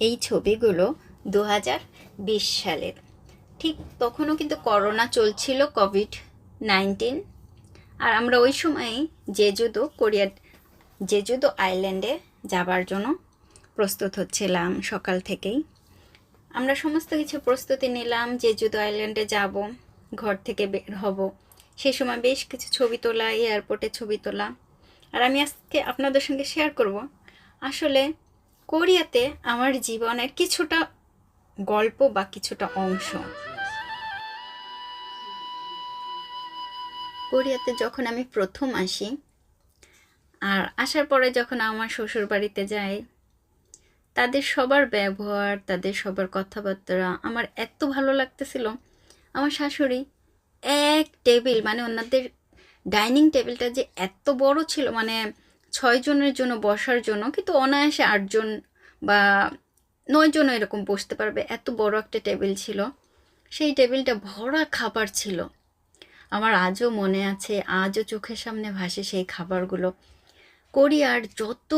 এই ছবিগুলো দু বিশ সালের। ঠিক তখনও কিন্তু করোনা চলছিল কোভিড নাইন্টিন। আর আমরা ওই সময়ই জেজুদো, কোরিয়ার জেজুদো আইল্যান্ডে যাবার জন্য প্রস্তুত হচ্ছিলাম সকাল থেকেই। আমরা সমস্ত কিছু প্রস্তুতি নিলাম, জেজুদো আইল্যান্ডে যাব, ঘর থেকে বের হব। সেই সময় বেশ কিছু ছবি তোলা, এয়ারপোর্টে ছবি তোলা। আর আমি আজকে আপনাদের সঙ্গে শেয়ার করব, আসলে কোরিয়াতে আমার জীবনের কিছুটা গল্প বা কিছুটা অংশ। কোরিয়াতে যখন আমি প্রথম আসি, আর আসার পরে যখন আমার শ্বশুর বাড়িতে যাই, তাদের সবার ব্যবহার, তাদের সবার কথাবার্তা আমার এত ভালো লাগতেছিল। আমার শাশুড়ি এক টেবিল মানে ওনাদের ডাইনিং টেবিলটা যে এত বড় ছিল মানে ছয় জনের জন্য বসার জন্য কিন্তু অনায়াসে আটজন বা নয় জন এরকম বসতে পারবে। এত বড় একটা টেবিল ছিল। সেই টেবিলটা ভরা খাবার ছিল। আমার আজও মনে আছে, আজও চোখের সামনে ভাসে সেই খাবারগুলো। কোরিয়ার যত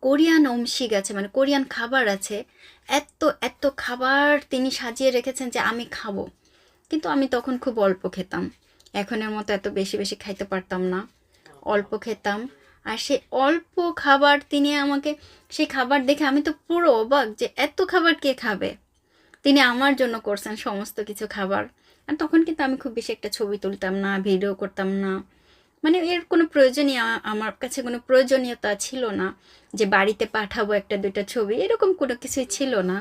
কোরিয়ান অংশিক আছে মানে কোরিয়ান খাবার আছে, এত এত খাবার তিনি সাজিয়ে রেখেছেন যে আমি খাব। কিন্তু আমি তখন খুব অল্প খেতাম। এখনের মতো এত বেশি বেশি খাইতে পারতাম না। অল্প খেতাম। আর সে অল্প খাবার তিনি আমাকে, সেই খাবার দেখে আমি তো পুরো অবাক যে এত খাবার কে খাবে। তিনি আমার জন্য করছেন সমস্ত কিছু খাবার। আর তখন কিন্তু আমি খুব বেশি একটা ছবি তুলতাম না, ভিডিও করতাম না। মানে এর কোনো প্রয়োজনীয়, আমার কাছে কোনো প্রয়োজনীয়তা ছিল না যে বাড়িতে পাঠাবো একটা, দুইটা ছবি, এরকম কোনো কিছুই ছিল না।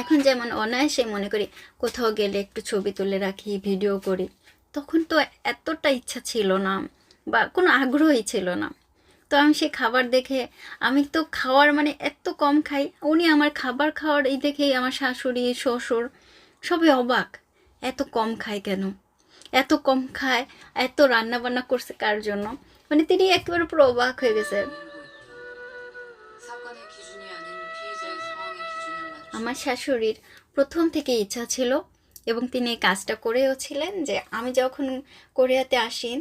এখন যেমন অনায়াসে মনে করি কোথাও গেলে একটু ছবি তুলে রাখি, ভিডিও করি। তখন তো এতটা ইচ্ছা ছিল না, বা কোনো আগ্রহই ছিল না। তো আমি সে খাবার দেখে, আমি তো খাওয়ার মানে এত কম খাই, উনি আমার খাবার খাওয়ার এই দেখেই আমার শাশুড়ি, শ্বশুর সবে অবাক। এত কম খায় কেন? এত কম খায়, এত রান্না বান্না করছে কার জন্য? মানে তিনি একেবারে পুরো অবাক হয়ে গেছে। আমার শাশুড়ির প্রথম থেকে ইচ্ছা ছিল এবং তিনি এই কাজটা করেও ছিলেন যে আমি যখন কোরিয়াতে আসি,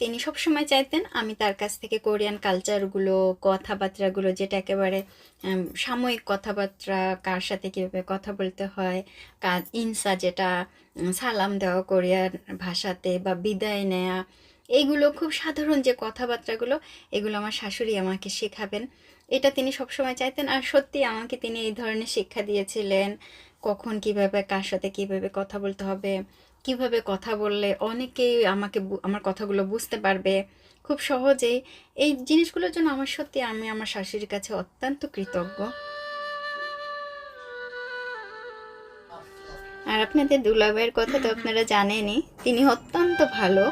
তিনি সবসময় চাইতেন আমি তার কাছ থেকে কোরিয়ান কালচারগুলো, কথাবার্তাগুলো, যেটা একেবারে সাময়িক কথাবার্তা, কার সাথে কীভাবে কথা বলতে হয় কার ইনসা যেটা সালাম দেওয়া কোরিয়ান ভাষাতে বা বিদায় নেয়া, এইগুলো খুব সাধারণ যে কথাবার্তাগুলো, এগুলো আমার শাশুড়ি আমাকে শেখাবেন। এটা তিনি সবসময় চাইতেন। আর সত্যি আমাকে তিনি এই ধরনের শিক্ষা দিয়েছিলেন। কখন কীভাবে কার সাথে কীভাবে কথা বলতে হবে, কীভাবে কথা বললে অনেকেই আমাকে আমার কথাগুলো বুঝতে পারবে। খুব সহজেই এই জিনিসগুলোর জন্য আমার সত্যি আমি আমার শাশুড়ির কাছে অত্যন্ত কৃতজ্ঞ। আর আপনাদের দুলাভাইয়ের কথা তো আপনারা জানেনই, তিনি অত্যন্ত ভালো।